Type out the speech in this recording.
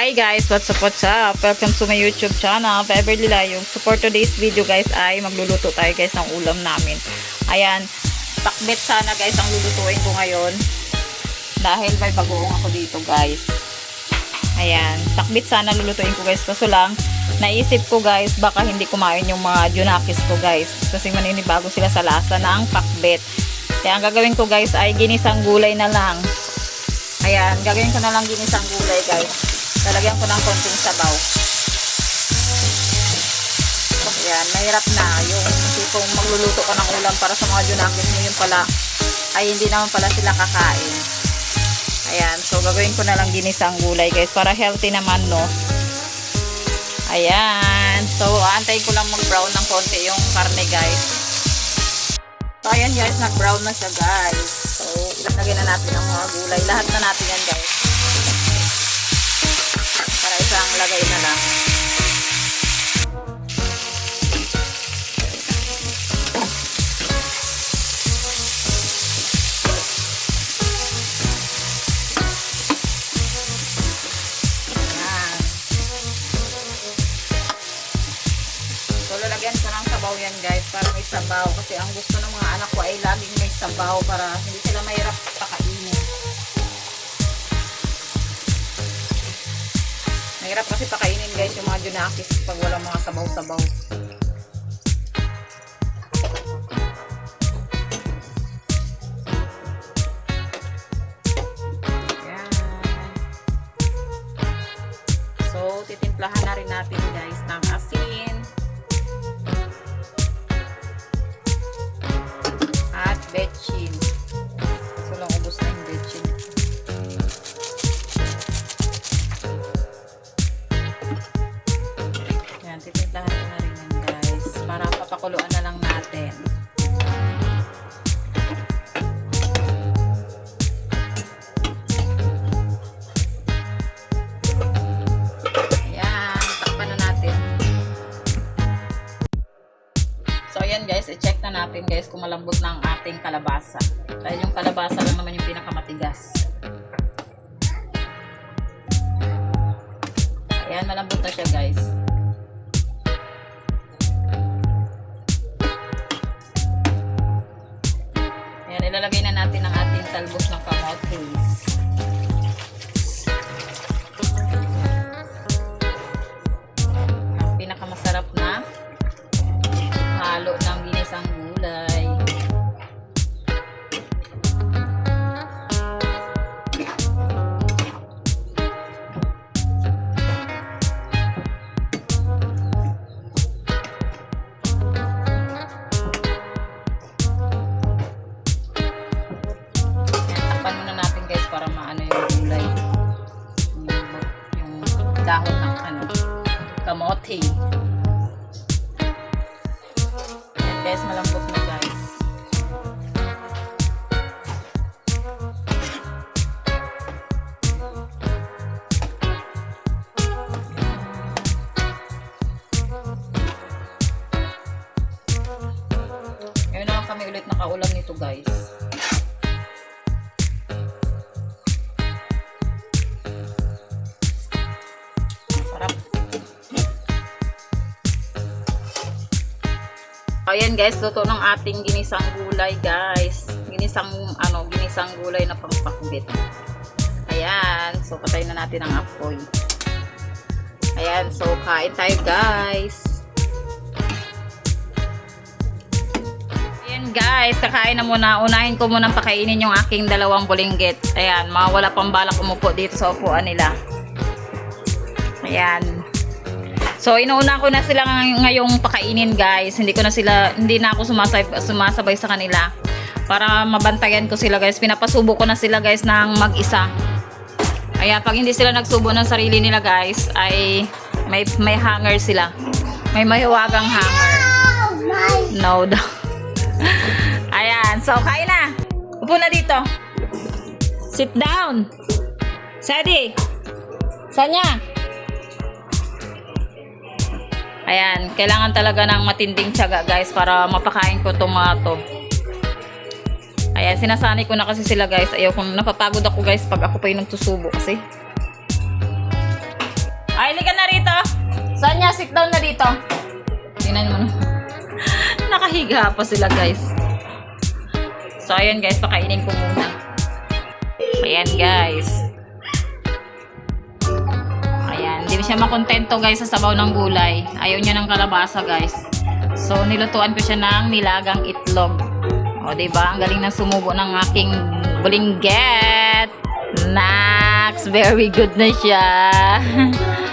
Hi guys, what's up, what's up? Welcome to my YouTube channel, Beverly Layong. So for today's video guys ay magluluto tayo guys ng ulam namin. Ayan, pakbet sana guys ang lulutuin ko ngayon. Dahil may bagoong ako dito guys. Ayan, takbit sana lulutuin ko guys. Kaso lang, naisip ko guys, baka hindi kumain yung mga junakis ko guys. Kasi maninibago sila sa lasa ng pakbet. Kaya ang gagawin ko guys ay ginisang gulay na lang. Ayan, gagawin ko na lang ginisang gulay guys. Lalagyan ko ng konting sabaw. Ayan, mahirap na. Yung tipong magluluto ka ng ulam para sa mga junakis mo yun pala, ay hindi naman pala sila kakain. Ayan, so gagawin ko na lang ginisang gulay guys para healthy naman no. Ayan, so aantayin ko lang mag-brown ng konti yung karne guys. So ayan guys, nag-brown na siya guys. So ilagay na natin ang mga gulay. Lahat na natin yan guys. Para isang lagay na lang. Lalagyan ko sabaw yan guys para may sabaw. Kasi ang gusto ng mga anak ko ay laging may sabaw para hindi sila mahirap Mahirap kasi pakainin guys yung mga junakis pag walang mga sabaw-sabaw. So, titimplahan na rin natin guys ng asin. So, ayan guys, i-check na natin guys kung malambot na ang ating kalabasa. Dahil yung kalabasa lang naman yung pinakamatigas. Ayan, malambot na siya guys. Ayan, ilalagay na natin ang ating talbos ng kamotes. Ang dahon ng ano, kamote. Ayan guys, malambot na guys. Ngayon na lang kami ulit nakaulam nito guys. Ayan guys, luto ng ating ginisang gulay guys. Ginisang ano, ginisang gulay na pangpakbit. Ayan, so patayin na natin ang apoy. Ayan, so kain tayo guys. Ayan guys, kakain na muna. Unahin ko muna pakainin yung aking dalawang bulinggit. Ayan, mawala pang balak umupo dito sa upuan nila. Ayan. So, inuuna ko na sila ng- ngayong pakainin, guys. Hindi ko na sila, hindi na ako sumasabay, sumasabay sa kanila. Para mabantayan ko sila, guys. Pinapasubo ko na sila, guys, ng mag-isa. Kaya, pag hindi sila nagsubo ng sarili nila, guys, ay may, may hanger sila. May mahiwagang hanger. No daw. Ayan. So, kain na. Upo na dito. Sit down. Sadie. Sanya. Ayan, kailangan talaga ng matinding tiyaga guys para mapakain ko itong mga to. Ayan, sinasanay ko na kasi sila guys. Ayaw kung napapagod ako guys pag ako pa yung nagtusubo kasi. Sanya, sit down na dito. Tingnan mo na. Nakahiga pa sila, guys. So, ayan guys, pakainin ko muna. Ayan, guys. Hindi siya makontento guys sa sabaw ng gulay. Ayaw niya ng kalabasa, guys. So, nilutuan ko siya ng nilagang itlog. O, diba? Ang galing ng sumubo ng aking bulingget. Nax! Very good na siya.